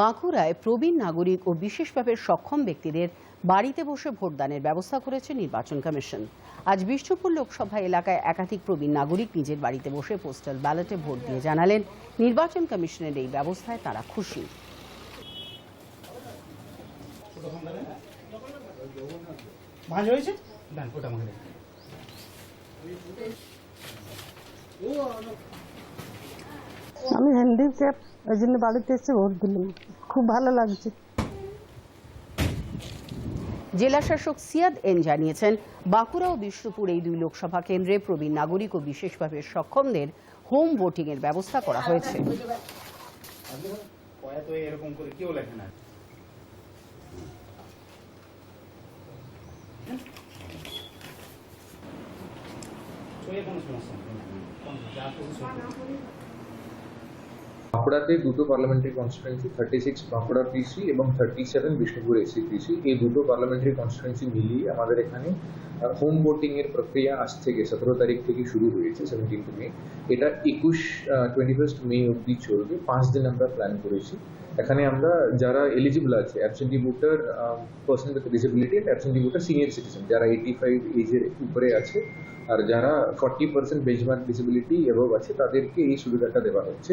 বাঁকুড়ায় প্রবীণ নাগরিক ও বিশেষভাবে সক্ষম ব্যক্তিদের বাড়িতে বসে ভোটদানের ব্যবস্থা করেছে নির্বাচন কমিশন। আজ বিষ্ণুপুর লোকসভা এলাকায় একাধিক প্রবীণ নাগরিক নিজের বাড়িতে বসে পোস্টাল ব্যালটে ভোট দিয়ে জানালেন নির্বাচন কমিশনের এই ব্যবস্থায় তারা খুশি। হয়েছে দেন ওটা আমাকে দেন। আমি হ্যান্ডিক্যাপ ওই জন্য বাড়িতে এসে ভোট দিলাম। খুব ভালো লাগছে। জেলা শাসক সিয়াদ এন জানিয়েছেন বাঁকুড়া ও বিষ্ণুপুর এই দুই লোকসভা কেন্দ্রে প্রবীণ নাগরিক ও বিশেষভাবে সক্ষমদের হোম ভোটিং এর ব্যবস্থা করা হয়েছে। সমস্যা বাঁকুড়াতে দুটো parliamentary constituency thirty six Bankura PC এবং thirty seven Bishnupur AC PC এই দুটো পার্লামেন্টারি কনস্টিটুয়েন্সি মিলিয়ে আমাদের এখানে হোম ভোটিং এর প্রক্রিয়া আজ থেকে সতেরো তারিখ থেকে শুরু হয়েছে সেভেন্টিন্থ মে এটা একুশ টোয়েন্টি ফার্স্ট মে অব্দি চলবে, পাঁচ দিন আমরা প্ল্যান করেছি। এখানে আমরা যারা এলিজিবল আছে absentee voter person with disability absentee voter senior citizen যারা এইটি ফাইভ এজের উপরে আছে আর যারা ফর্টি পার্সেন্ট বেঞ্চমার্ক ডিসেবিলিটি এভাব আছে, তাদেরকে এই সুবিধাটা দেওয়া হচ্ছে।